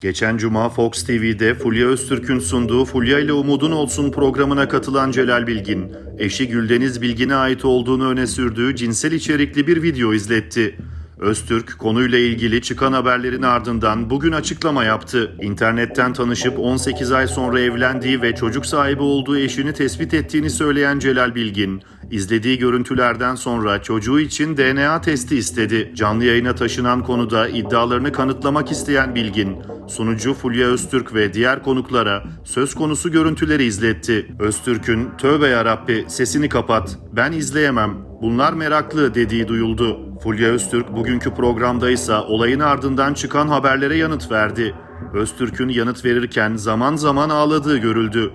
Geçen cuma Fox TV'de Fulya Öztürk'ün sunduğu Fulya ile Umudun Olsun programına katılan Celal Bilgin, eşi Güldeniz Bilgin'e ait olduğunu öne sürdüğü cinsel içerikli bir video izletti. Öztürk konuyla ilgili çıkan haberlerin ardından bugün açıklama yaptı. İnternetten tanışıp 18 ay sonra evlendiği ve çocuk sahibi olduğu eşini tespit ettiğini söyleyen Celal Bilgin, izlediği görüntülerden sonra çocuğu için DNA testi istedi. Canlı yayına taşınan konuda iddialarını kanıtlamak isteyen Bilgin, sunucu Fulya Öztürk ve diğer konuklara söz konusu görüntüleri izletti. Öztürk'ün "Tövbe yarabbi sesini kapat, ben izleyemem, bunlar meraklı" dediği duyuldu. Fulya Öztürk bugünkü programda ise olayın ardından çıkan haberlere yanıt verdi. Öztürk'ün yanıt verirken zaman zaman ağladığı görüldü.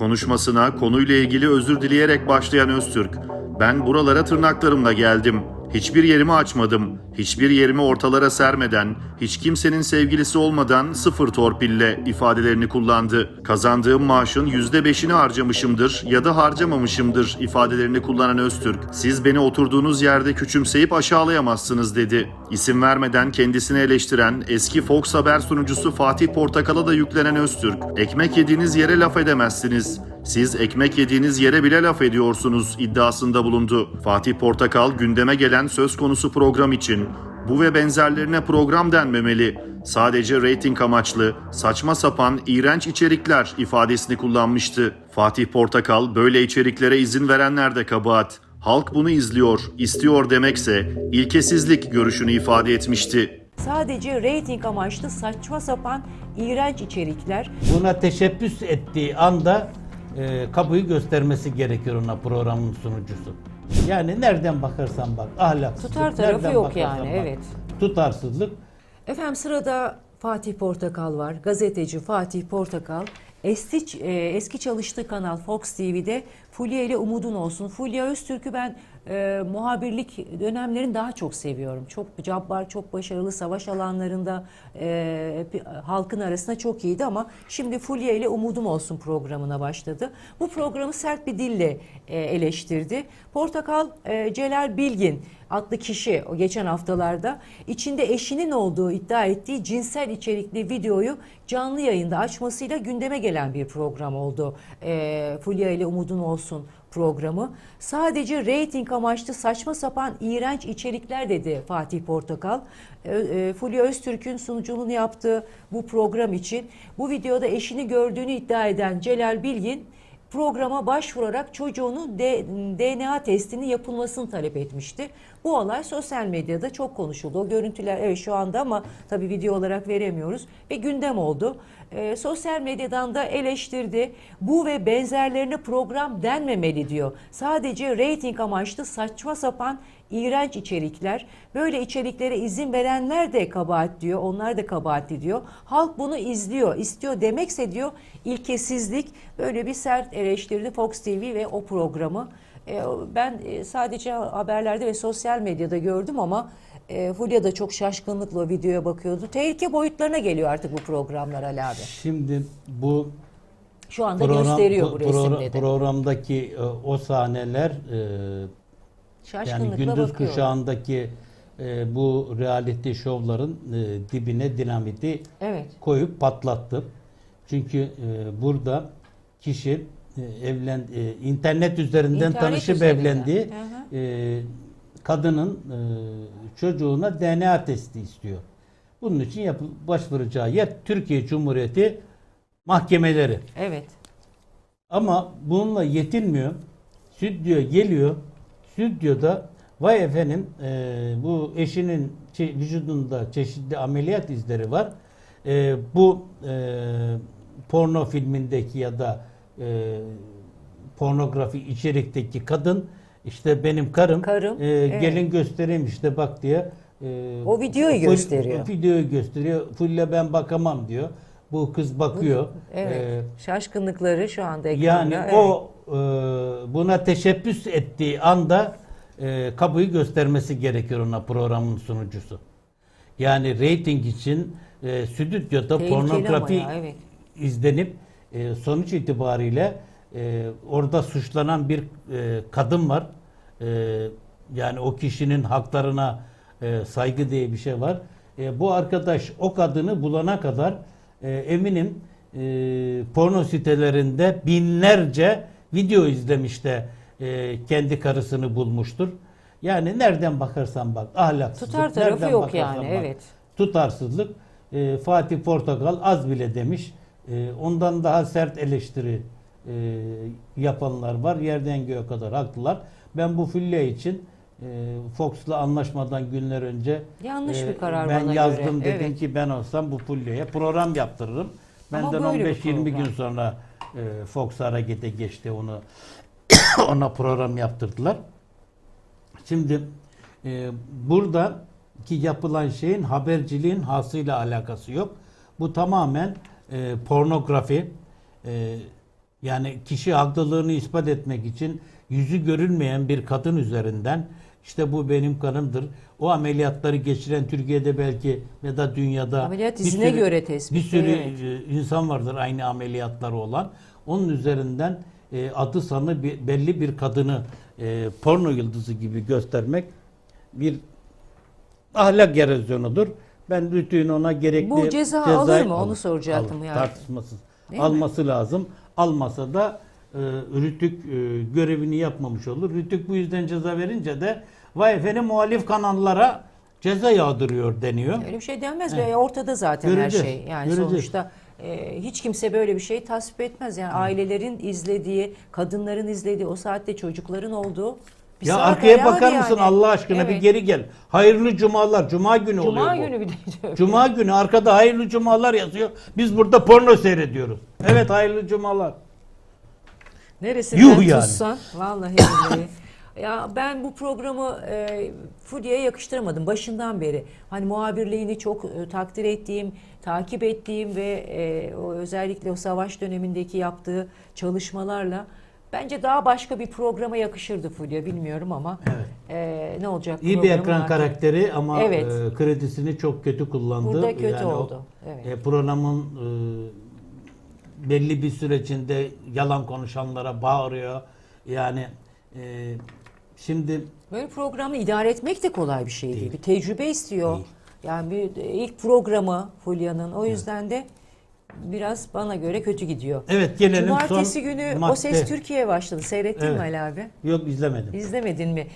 Konuşmasına konuyla ilgili özür dileyerek başlayan Öztürk, "Ben buralara tırnaklarımla geldim. Hiçbir yerimi açmadım. Hiçbir yerimi ortalara sermeden, hiç kimsenin sevgilisi olmadan sıfır torpille ifadelerini kullandı. Kazandığım maaşın %5'ini harcamışımdır ya da harcamamışımdır ifadelerini kullanan Öztürk, siz beni oturduğunuz yerde küçümseyip aşağılayamazsınız dedi. İsim vermeden kendisini eleştiren eski Fox Haber sunucusu Fatih Portakal'a da yüklenen Öztürk, ekmek yediğiniz yere laf edemezsiniz. Siz ekmek yediğiniz yere bile laf ediyorsunuz iddiasında bulundu. Fatih Portakal gündeme gelen söz konusu program için bu ve benzerlerine program denmemeli. Sadece reyting amaçlı, saçma sapan, iğrenç içerikler ifadesini kullanmıştı. Fatih Portakal böyle içeriklere izin verenler de kabahat. Halk bunu izliyor, istiyor demekse ilkesizlik görüşünü ifade etmişti. Sadece reyting amaçlı saçma sapan iğrenç içerikler. Buna teşebbüs ettiği anda e, kapıyı göstermesi gerekiyor ona programın sunucusu. Yani nereden bakarsan bak ahlaksızlık. Tutar tarafı nereden yok bakarsan yani, bak. evet. Tutarsızlık. Efendim sırada Fatih Portakal var. Gazeteci Fatih Portakal. Eski, e, eski çalıştığı kanal Fox TV'de Fulya ile Umudun Olsun. Fulya Öztürk'ü ben e, muhabirlik dönemlerini daha çok seviyorum. Çok cabbar, çok başarılı savaş alanlarında e, halkın arasında çok iyiydi ama şimdi Fulya ile Umudum Olsun programına başladı. Bu programı sert bir dille e, eleştirdi. Portakal e, Celal Bilgin adlı kişi o geçen haftalarda içinde eşinin olduğu iddia ettiği cinsel içerikli videoyu canlı yayında açmasıyla gündeme gelen bir program oldu. E, Fulya ile Umudun Olsun programı. Sadece reyting amaçlı saçma sapan iğrenç içerikler dedi Fatih Portakal. E, e, Fulya Öztürk'ün sunuculuğunu yaptığı bu program için bu videoda eşini gördüğünü iddia eden Celal Bilgin programa başvurarak çocuğunun DNA testinin yapılmasını talep etmişti. Bu olay sosyal medyada çok konuşuldu. O görüntüler evet şu anda ama tabii video olarak veremiyoruz ve gündem oldu. Ee, sosyal medyadan da eleştirdi. Bu ve benzerlerine program denmemeli diyor. Sadece reyting amaçlı saçma sapan iğrenç içerikler. Böyle içeriklere izin verenler de kabahat diyor. Onlar da kabahatli diyor. Halk bunu izliyor, istiyor demekse diyor ilkesizlik. Böyle bir sert eleştirdi Fox TV ve o programı. E, Ben e, sadece haberlerde ve sosyal medyada gördüm ama e, Fulya da çok şaşkınlıkla o videoya bakıyordu. Tehlike boyutlarına geliyor artık bu programlar Ali abi. Şimdi bu Şu anda program, gösteriyor bu pro- resimde de. programdaki e, o sahneler e, yani gündüz bakıyorlar. kuşağındaki e, bu reality şovların e, dibine dinamiti Evet. koyup patlattı. Çünkü e, burada kişi evlen e, internet üzerinden İnternet tanışıp üzerinden. evlendiği e, kadının e, çocuğuna DNA testi istiyor. Bunun için yapı, başvuracağı yer Türkiye Cumhuriyeti mahkemeleri. Evet. Ama bununla yetinmiyor. Stüdyoya geliyor. Stüdyoda vay efendim e, bu eşinin çe- vücudunda çeşitli ameliyat izleri var. E, bu e, porno filmindeki ya da e, pornografi içerikteki kadın işte benim karım, Karım, e, evet. gelin göstereyim işte bak diye e, O videoyu Ful- gösteriyor. Videoyu gösteriyor. Fulle ben bakamam diyor. Bu kız bakıyor. Evet. E, Şaşkınlıkları şu anda ekranda. yani evet. o e, buna teşebbüs ettiği anda e, kapıyı göstermesi gerekiyor ona programın sunucusu. Yani reyting için e, stüdyoda Tehlikeli pornografi ya, evet. izlenip e, sonuç itibariyle e, orada suçlanan bir e, kadın var. E, yani o kişinin haklarına e, saygı diye bir şey var. E, bu arkadaş o kadını bulana kadar e, eminim e, porno sitelerinde binlerce video izlemiş de e, kendi karısını bulmuştur. Yani nereden bakarsan bak ahlaksızlık. Tutar tarafı nereden yok yani, bak, evet. Tutarsızlık. E, Fatih Portakal az bile demiş. E, ondan daha sert eleştiri e, yapanlar var. Yerden göğe kadar haklılar. Ben bu Fulya için e, Fox'la anlaşmadan günler önce Yanlış e, bir karar ben bana yazdım göre. dedim Evet. ki ben olsam bu Fulya'ya program yaptırırım. Benden böyle bir 15-20 gün sonra e, Fox harekete geçti onu ona program yaptırdılar. Şimdi e, burada ki yapılan şeyin haberciliğin hasıyla alakası yok. Bu tamamen e, pornografi. E, yani kişi haklılığını ispat etmek için yüzü görülmeyen bir kadın üzerinden işte bu benim kanımdır. O ameliyatları geçiren Türkiye'de belki ya da dünyada Ameliyat izine sürü- göre tespit, Bir sürü evet. e, insan vardır aynı ameliyatları olan. Onun üzerinden e, adı sanı bir, belli bir kadını e, porno yıldızı gibi göstermek bir ahlak erozyonudur. Ben Rütü'nün ona gerekli Bu ceza alır mı? Onu soracaktım yani. Tartışmasız. Değil mi? Alması lazım. Almasa da e, Rütük e, görevini yapmamış olur. Rütük bu yüzden ceza verince de vay efendim muhalif kanallara ceza yağdırıyor deniyor. Öyle bir şey denmez Evet. ve ortada zaten Göreceğiz, her şey. Yani göreceğiz. sonuçta e, hiç kimse böyle bir şey tasvip etmez. Yani ailelerin izlediği, kadınların izlediği, o saatte çocukların olduğu bir Ya arkaya bakar yani. mısın Allah aşkına bir Evet. geri gel. Hayırlı cumalar. Cuma günü Cuma oluyor bu. günü bir de. Cuma günü arkada hayırlı cumalar yazıyor. Biz burada porno seyrediyoruz. Evet hayırlı cumalar. Neresinden Yuh yani. tutsan vallahi billahi. Ya ben bu programı e, Fulya'ya yakıştıramadım başından beri. Hani muhabirliğini çok e, takdir ettiğim, takip ettiğim ve e, o özellikle o savaş dönemindeki yaptığı çalışmalarla bence daha başka bir programa yakışırdı Fulya bilmiyorum ama Evet. e, ne olacak İyi bir ekran artık. karakteri ama Evet. e, kredisini çok kötü kullandı. Burada kötü Yani o, oldu. Evet. e, programın e, belli bir sürecinde yalan konuşanlara bağırıyor. Yani e, şimdi Böyle programı idare etmek de kolay bir şey değil. Değil. Bir tecrübe istiyor. Değil. Yani bir ilk programı Fulya'nın. O yüzden de biraz bana göre kötü gidiyor. evet gelelim Cumartesi son günü madde. O Ses Türkiye başladı. Seyrettin mi Evet. Ali abi? Yok izlemedim. İzlemedin mi?